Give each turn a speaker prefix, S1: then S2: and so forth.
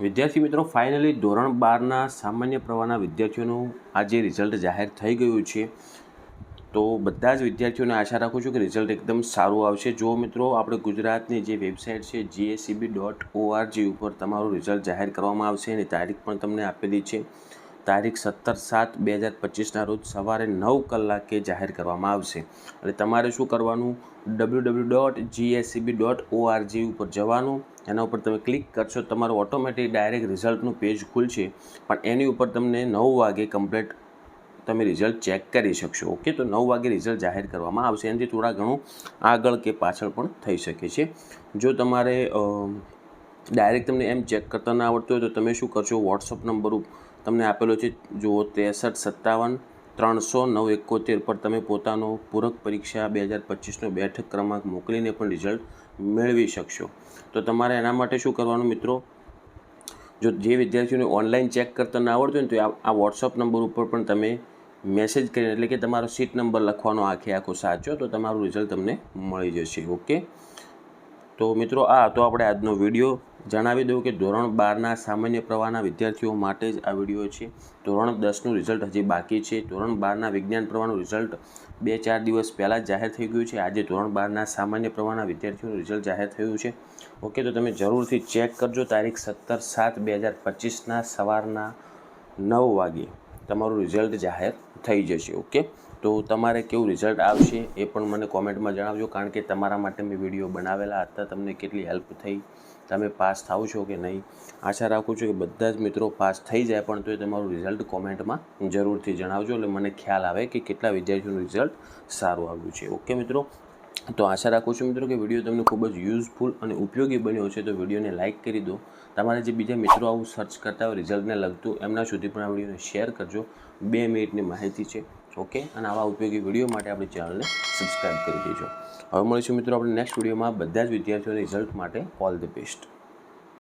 S1: વિદ્યાર્થી મિત્રો ફાઇનલી ધોરણ બારના સામાન્ય પ્રવાહના વિદ્યાર્થીઓનું આજે રિઝલ્ટ જાહેર થઈ ગયું છે. તો બધા જ વિદ્યાર્થીઓને આશા રાખું છું કે રિઝલ્ટ એકદમ સારું આવશે. જો મિત્રો, આપણે ગુજરાતની જે વેબસાઇટ છે જીએસસીબી ડોટ ઓઆરજી ઉપર તમારું રિઝલ્ટ જાહેર કરવામાં આવશે એની તારીખ પણ તમને આપેલી છે. તારીખ સત્તર સાત બે હજાર પચીસના રોજ સવારે નવ કલાકે જાહેર કરવામાં આવશે. એટલે તમારે શું કરવાનું? W W dot GSCB dot ORG ઉપર જવાનું. એના ઉપર તમે ક્લિક કરશો, તમારું ઓટોમેટિક ડાયરેક્ટ રિઝલ્ટનું પેજ ખુલશે. પણ એની ઉપર તમને નવ વાગે કમ્પ્લીટ તમે રિઝલ્ટ ચેક કરી શકશો. ઓકે? તો નવ વાગે રિઝલ્ટ જાહેર કરવામાં આવશે. એનાથી થોડા ઘણું આગળ કે પાછળ પણ થઈ શકે છે. જો તમારે ડાયરેક્ટ તમને એમ ચેક કરતા ના આવડતું હોય તો તમે શું કરશો? વોટ્સઅપ નંબર તમને આપેલો છે જુઓ ત્રેસઠ, સત્તાવન, ત્રણસો નવ, એકોતેર પર તમે પોતાનો પૂરક પરીક્ષા બે હજાર પચીસનો બેઠક ક્રમાંક મોકલીને પણ રિઝલ્ટ મેળવી શકશો. તો તમારે એના માટે શું કરવાનું મિત્રો? જો જે વિદ્યાર્થીઓને ઓનલાઈન ચેક કરતા ના આવડતું હોય ને તો આ વોટ્સઅપ નંબર ઉપર પણ તમે મેસેજ કરીને, એટલે કે તમારો સીટ નંબર લખવાનો આખે આખો સાચો, તો તમારું રિઝલ્ટ તમને મળી જશે. ઓકે? તો મિત્રો આ હતો આપણે આજનો વીડિયો જણાવી દઉં કે ધોરણ બારના સામાન્ય પ્રવાહના વિદ્યાર્થીઓ માટે જ આ વીડિયો છે. ધોરણ દસનું રિઝલ્ટ હજી બાકી છે. ધોરણ બારના વિજ્ઞાન પ્રવાહનું રિઝલ્ટ બે ચાર દિવસ પહેલાં જાહેર થઈ ગયું છે. આજે ધોરણ બારના સામાન્ય પ્રવાહના વિદ્યાર્થીઓનું રિઝલ્ટ જાહેર થયું છે. ઓકે, તો તમે જરૂરથી ચેક કરજો. તારીખ સત્તર સાત બે હજાર પચીસના સવારના નવ વાગે તમારું રિઝલ્ટ જાહેર થઈ જશે. ઓકે? તો તમારે કેવું રિઝલ્ટ આવશે એ પણ મને કોમેન્ટમાં જણાવજો. કારણ કે તમારા માટે મેં વીડિયો બનાવેલા હતા. તમને કેટલી હેલ્પ થઈ, તમે પાસ થાવ છો કે નહીં? આશા રાખું છું કે બધા જ મિત્રો પાસ થઈ જાય, પણ તો એ તમારું રિઝલ્ટ કોમેન્ટમાં જરૂરથી જણાવજો. એટલે મને ખ્યાલ આવે કે કેટલા વિદ્યાર્થીઓનું રિઝલ્ટ સારું આવ્યું છે. ઓકે મિત્રો? તો આશા રાખું છું મિત્રો કે વીડિયો તમને ખૂબ જ યુઝફુલ અને ઉપયોગી બન્યો છે તો વિડીયોને લાઇક કરી દો. તમારા જે બીજા મિત્રો આવું સર્ચ કરતા હોય રિઝલ્ટને લગતું, એમના સુધી પણ આ વિડીયોને શેર કરજો. બે મિનિટની માહિતી છે. ઓકે? અને આવા ઉપયોગી વીડિયો માટે આપણી ચેનલને સબસ્ક્રાઈબ કરી દેજો. હવે મળીશું મિત્રો આપણે નેક્સ્ટ વિડીયોમાં. બધા જ વિદ્યાર્થીઓના રિઝલ્ટ માટે ઓલ ધ બેસ્ટ